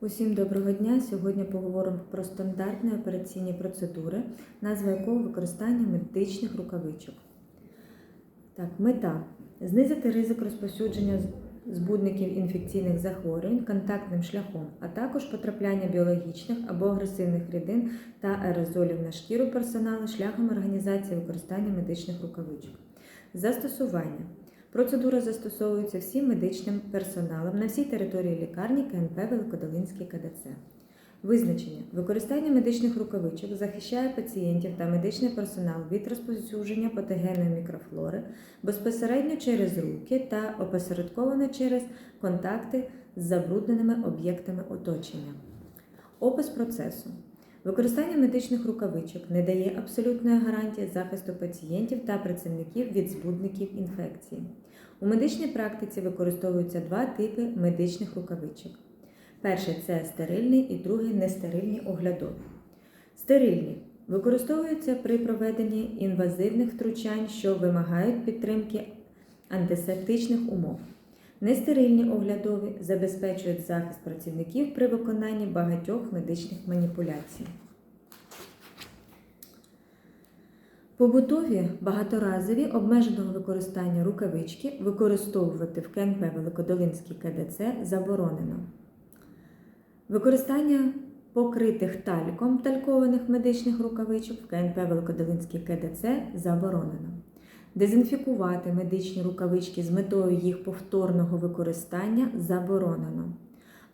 Усім доброго дня! Сьогодні поговоримо про стандартні операційні процедури, назва якого використання медичних рукавичок. Так, мета знизити ризик розповсюдження збудників інфекційних захворювань контактним шляхом, а також потрапляння біологічних або агресивних рідин та аерозолів на шкіру персоналу шляхом організації використання медичних рукавичок. Застосування. Процедура застосовується всім медичним персоналом на всій території лікарні КНП Великодолинський КДЦ. Визначення. Використання медичних рукавичок захищає пацієнтів та медичний персонал від розповсюдження патогенної мікрофлори безпосередньо через руки та опосередковано через контакти з забрудненими об'єктами оточення. Опис процесу. Використання медичних рукавичок не дає абсолютної гарантії захисту пацієнтів та працівників від збудників інфекції. У медичній практиці використовуються два типи медичних рукавичок. Перший це стерильний і другий нестерильні оглядові. Стерильні використовуються при проведенні інвазивних втручань, що вимагають підтримки антисептичних умов. Нестерильні оглядові забезпечують захист працівників при виконанні багатьох медичних маніпуляцій. Побутові багаторазові обмеженого використання рукавички використовувати в КНП Великодолинський КДЦ заборонено. Використання покритих тальком талькованих медичних рукавичок в КНП Великодолинський КДЦ заборонено. Дезінфікувати медичні рукавички з метою їх повторного використання заборонено.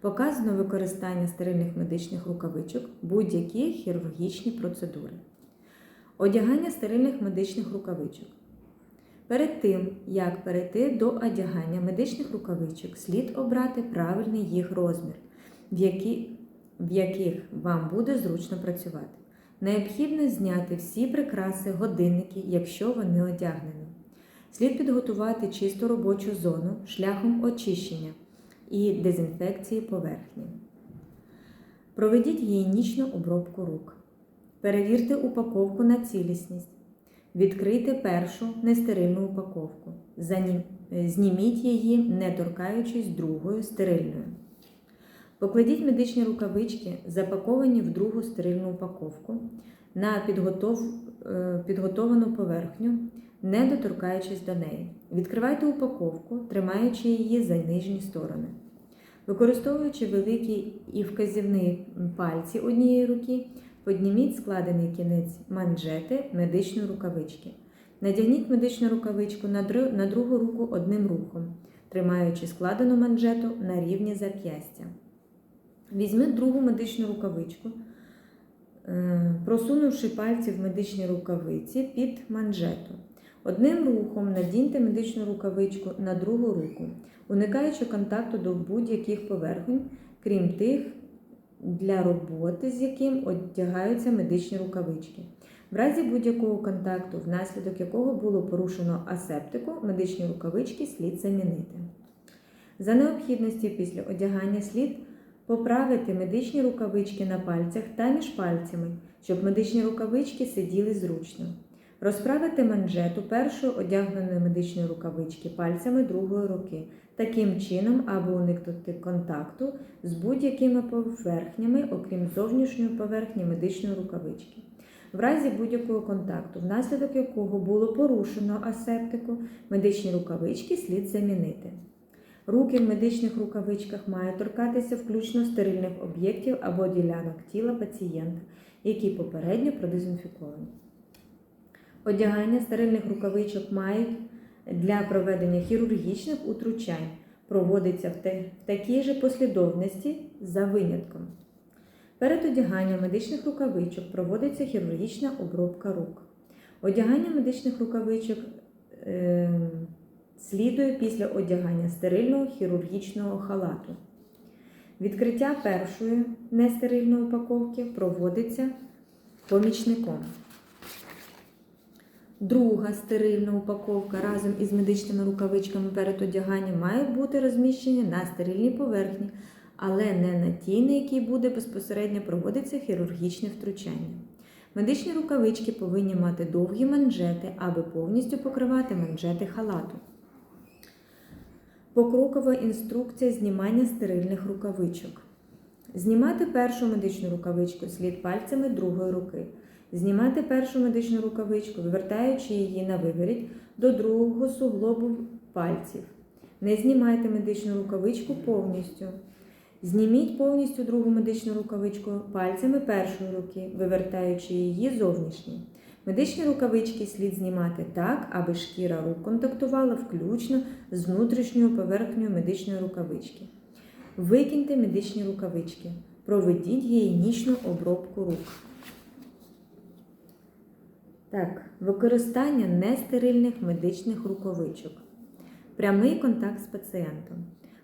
Показано використання стерильних медичних рукавичок будь-які хірургічні процедури. Одягання стерильних медичних рукавичок. Перед тим, як перейти до одягання медичних рукавичок, слід обрати правильний їх розмір, в, які, в яких вам буде зручно працювати. Необхідно зняти всі прикраси, годинники, якщо вони одягнені. Слід підготувати чисту робочу зону шляхом очищення і дезінфекції поверхні. Проведіть гігієнічну обробку рук. Перевірте упаковку на цілісність. Відкрийте першу нестерильну упаковку. Зніміть її, не торкаючись другою стерильною. Покладіть медичні рукавички, запаковані в другу стерильну упаковку, на підготов... е, підготовану поверхню, не доторкаючись до неї. Відкривайте упаковку, тримаючи її за нижні сторони. Використовуючи великі і вказівні пальці однієї руки, Подніміть складений кінець манжети медичної рукавички. Надягніть медичну рукавичку на другу руку одним рухом, тримаючи складену манжету на рівні зап'ястя. Візьміть другу медичну рукавичку, е, просунувши пальці в медичній рукавиці під манжету. Одним рухом надіньте медичну рукавичку на другу руку, уникаючи контакту до будь-яких поверхонь, крім тих, для роботи, з яким одягаються медичні рукавички. В разі будь-якого контакту, внаслідок якого було порушено асептику, медичні рукавички слід замінити. За необхідності після одягання слід поправити медичні рукавички на пальцях та між пальцями, щоб медичні рукавички сиділи зручно. Розправити манжету першої одягненої медичної рукавички пальцями другої руки, таким чином, аби уникнути контакту з будь-якими поверхнями, окрім зовнішньої поверхні медичної рукавички. В разі будь-якого контакту, внаслідок якого було порушено асептику, медичні рукавички слід замінити. Руки в медичних рукавичках мають торкатися включно стерильних об'єктів або ділянок тіла пацієнта, які попередньо продезінфіковані. Одягання стерильних рукавичок мають для проведення хірургічних утручань проводиться в те- в такій же послідовності за винятком. Перед одяганням медичних рукавичок проводиться хірургічна обробка рук. Одягання медичних рукавичок е, слідує після одягання стерильного хірургічного халату. Відкриття першої нестерильної упаковки проводиться помічником. Друга стерильна упаковка разом із медичними рукавичками перед одяганням має бути розміщені на стерильній поверхні, але не на тій, на якій буде безпосередньо проводитися хірургічне втручання. Медичні рукавички повинні мати довгі манжети, аби повністю покривати манжети халату. Покрокова інструкція знімання стерильних рукавичок. Знімати першу медичну рукавичку слід пальцями другої руки. Знімати першу медичну рукавичку, вивертаючи її на виворіт до другого суглобу пальців. Не знімайте медичну рукавичку повністю. Зніміть повністю другу медичну рукавичку пальцями першої руки, вивертаючи її зовнішні. Медичні рукавички слід знімати так, аби шкіра рук контактувала включно з внутрішньою поверхнею медичної рукавички. Викиньте медичні рукавички. Проведіть гігієнічну обробку рук. Так, використання нестерильних медичних рукавичок. Прямий контакт з пацієнтом.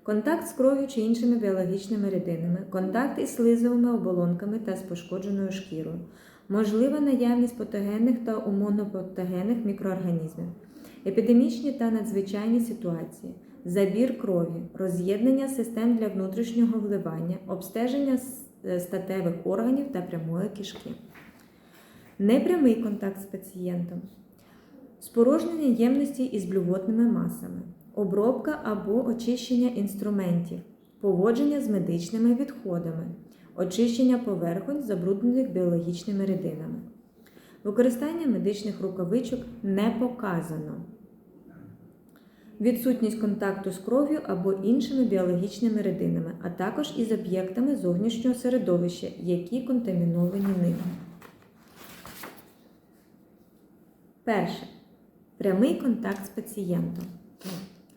Контакт з кров'ю чи іншими біологічними рідинами, контакт із слизовими оболонками та з пошкодженою шкірою, можлива наявність патогенних та умовно-патогенних мікроорганізмів, епідемічні та надзвичайні ситуації, забір крові, роз'єднання систем для внутрішнього вливання, обстеження е, статевих органів та прямої кишки. Непрямий контакт з пацієнтом, спорожнення ємності із блювотними масами, обробка або очищення інструментів, поводження з медичними відходами, очищення поверхонь, забруднених біологічними рідинами. Використання медичних рукавичок не показано. Відсутність контакту з кров'ю або іншими біологічними рідинами, а також із об'єктами зовнішнього середовища, які контаміновані ними. Перше. Прямий контакт з пацієнтом.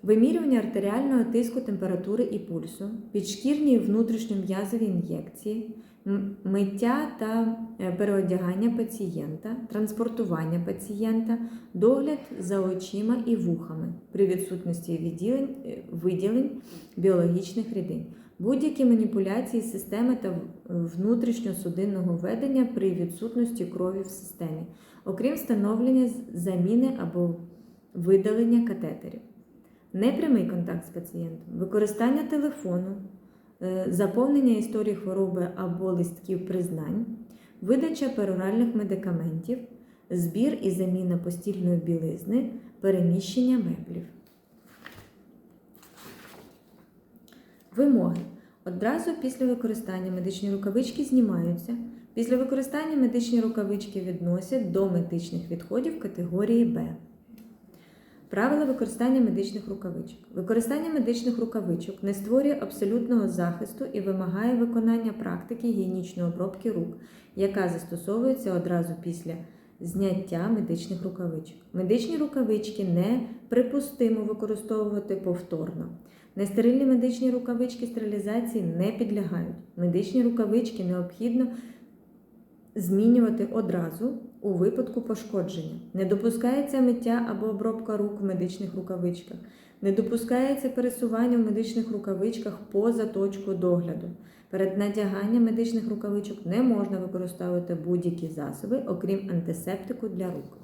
Вимірювання артеріального тиску, температури і пульсу, підшкірні внутрішньом'язові ін'єкції, миття та е, переодягання пацієнта, транспортування пацієнта, догляд за очима і вухами при відсутності відділень, е, виділень біологічних рідин, будь-які маніпуляції системи та внутрішньосудинного ведення при відсутності крові в системі, окрім встановлення заміни або видалення катетерів. Непрямий контакт з пацієнтом, використання телефону, е, заповнення історії хвороби або листків признань, видача пероральних медикаментів, збір і заміна постільної білизни, переміщення меблів. Вимоги. Одразу після використання медичні рукавички знімаються. Після використання медичні рукавички відносять до медичних відходів категорії Б. Правила використання медичних рукавичок. Використання медичних рукавичок не створює абсолютного захисту і вимагає виконання практики гігієнічної обробки рук, яка застосовується одразу після зняття медичних рукавичок. Медичні рукавички не припустимо використовувати повторно. Нестерильні медичні рукавички стерилізації не підлягають. Медичні рукавички необхідно змінювати одразу у випадку пошкодження. Не допускається миття або обробка рук в медичних рукавичках. Не допускається пересування в медичних рукавичках поза точку догляду. Перед надяганням медичних рукавичок не можна використовувати будь-які засоби, окрім антисептику для рук.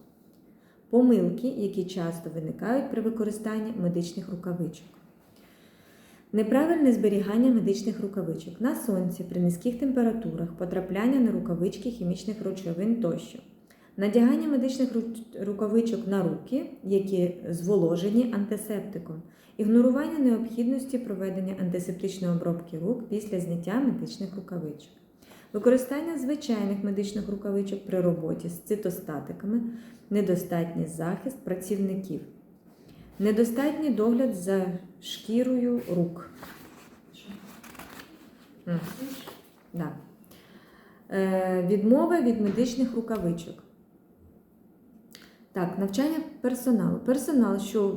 Помилки, які часто виникають при використанні медичних рукавичок. Неправильне зберігання медичних рукавичок на сонці при низьких температурах, потрапляння на рукавички хімічних речовин тощо. Надягання медичних рукавичок на руки, які зволожені антисептиком, ігнорування необхідності проведення антисептичної обробки рук після зняття медичних рукавичок. Використання звичайних медичних рукавичок при роботі з цитостатиками, недостатній захист працівників, недостатній догляд за шкірою рук. М. Да. Е, відмова від медичних рукавичок. Так, навчання персоналу. Персонал, що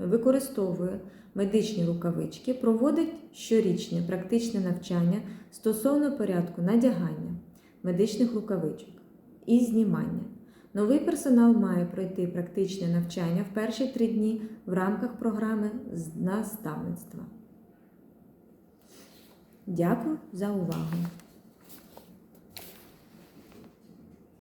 використовує медичні рукавички, проводить щорічне практичне навчання стосовно порядку надягання медичних рукавичок і знімання. Новий персонал має пройти практичне навчання в перші три дні в рамках програми з наставництва. Дякую за увагу!